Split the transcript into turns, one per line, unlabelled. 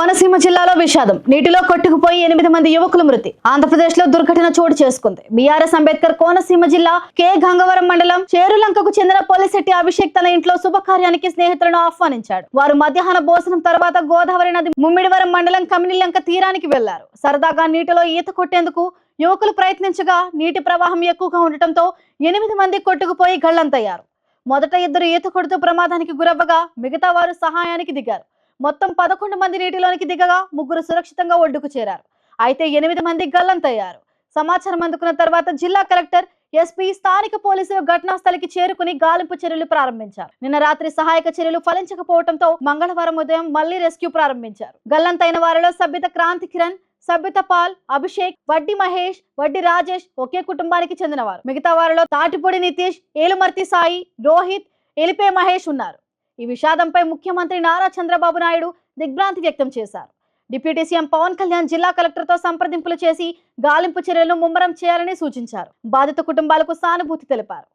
కోనసీమ జిల్లాలో విషాదం. నీటిలో కొట్టుకుపోయి ఎనిమిది మంది యువకులు మృతి. ఆంధ్రప్రదేశ్లో దుర్ఘటన చోటు చేసుకుంది. బీఆర్ఎస్ అంబేద్కర్ కోనసీమ జిల్లా కె. గంగవరం మండలం చేరులంకకు చెందిన పోలిశెట్టి అభిషేక్ తన ఇంట్లో శుభకార్యానికి స్నేహితులను ఆహ్వానించాడు. వారు మధ్యాహ్న భోజనం తర్వాత గోదావరి నది ముమ్మిడివరం మండలం కమినిలంక తీరానికి వెళ్ళారు. సరదాగా నీటిలో ఈత కొట్టేందుకు యువకులు ప్రయత్నించగా నీటి ప్రవాహం ఎక్కువగా ఉండటంతో ఎనిమిది మంది కొట్టుకుపోయి గళ్ళంతయ్యారు మొదట ఇద్దరు ఈత కొడుతూ ప్రమాదానికి గురవ్వగా మిగతా వారు సహాయానికి దిగారు. మొత్తం పదకొండు మంది నీటిలోనికి దిగగా ముగ్గురు సురక్షితంగా ఒడ్డుకు చేరారు. అయితే ఎనిమిది మంది గల్లంతయ్యారు. సమాచారం అందుకున్న తర్వాత జిల్లా కలెక్టర్ ఎస్పీ స్థానిక పోలీసులు ఘటనా స్థలికి చేరుకుని గాలింపు చర్యలు ప్రారంభించారు. నిన్న రాత్రి సహాయక చర్యలు ఫలించకపోవడంతో మంగళవారం ఉదయం మళ్ళీ రెస్క్యూ ప్రారంభించారు. గల్లంతైన వారిలో సభ్యత క్రాంతి కిరణ్ సభ్యత పాల్ అభిషేక్ వడ్డి మహేష్ వడ్డి రాజేష్ ఒకే కుటుంబానికి చెందినవారు. మిగతా వారిలో తాటిపూడి నితీష్ ఏలుమర్తి సాయి రోహిత్ ఎలిపే మహేష్ ఉన్నారు. ఈ విషాదంపై ముఖ్యమంత్రి నారా చంద్రబాబు నాయుడు దిగ్భ్రాంతి వ్యక్తం చేశారు. డిప్యూటీ సీఎం పవన్ కళ్యాణ్ జిల్లా కలెక్టర్తో సంప్రదింపులు చేసి గాలింపు చర్యలను ముమ్మరం చేయాలని సూచించారు. బాధిత కుటుంబాలకు సానుభూతి తెలిపారు.